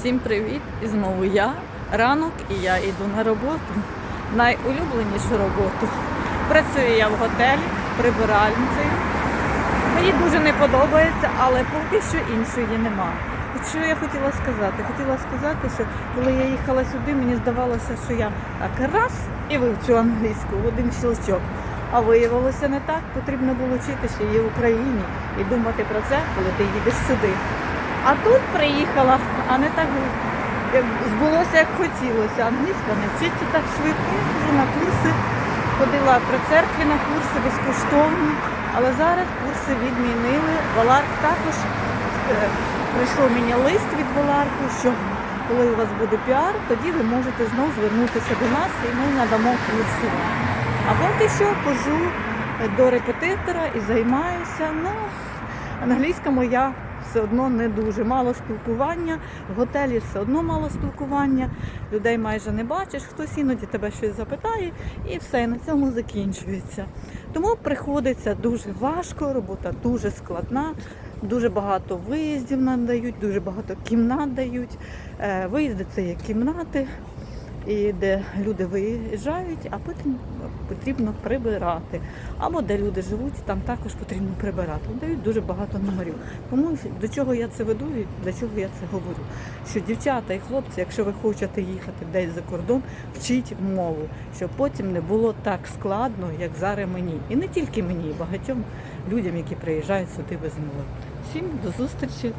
Всім привіт! І знову я. Ранок і я йду на роботу. Найулюбленішу роботу. Працюю я в готелі прибиральницею. Мені дуже не подобається, але поки що іншої нема. Що я хотіла сказати? Хотіла сказати, що коли я їхала сюди, мені здавалося, що я так раз і вивчу англійську в один щелчок. А виявилося не так. Потрібно було вчити ще її в Україні і думати про це, коли ти їдеш сюди. А тут приїхала, а не так як збулося, як хотілося. Англійська не вчиться так швидко. Я хожу на курси, ходила при церкві на курси безкоштовні, але зараз курси відмінили. Валарк також е, прийшов мені лист від Валарку, що коли у вас буде піар, тоді ви можете знову звернутися до нас і ми надамо курси. А поки що хожу до репетитора і займаюся. Ну, англійська моя все одно не дуже. Мало спілкування, в готелі все одно мало спілкування, людей майже не бачиш, хтось іноді тебе щось запитає і все, і на цьому закінчується. Тому приходиться дуже важко, робота дуже складна, дуже багато виїздів нам дають, дуже багато кімнат дають. Е, Виїзди це є кімнати, і де люди виїжджають, а потім потрібно прибирати. Або де люди живуть, там також потрібно прибирати. Дають дуже багато номерів. Тому до чого я це веду і для чого я це говорю? Що дівчата і хлопці, якщо ви хочете їхати десь за кордон, вчіть мову, щоб потім не було так складно, як зараз мені. І не тільки мені, багатьом людям, які приїжджають сюди без мови. Всім до зустрічі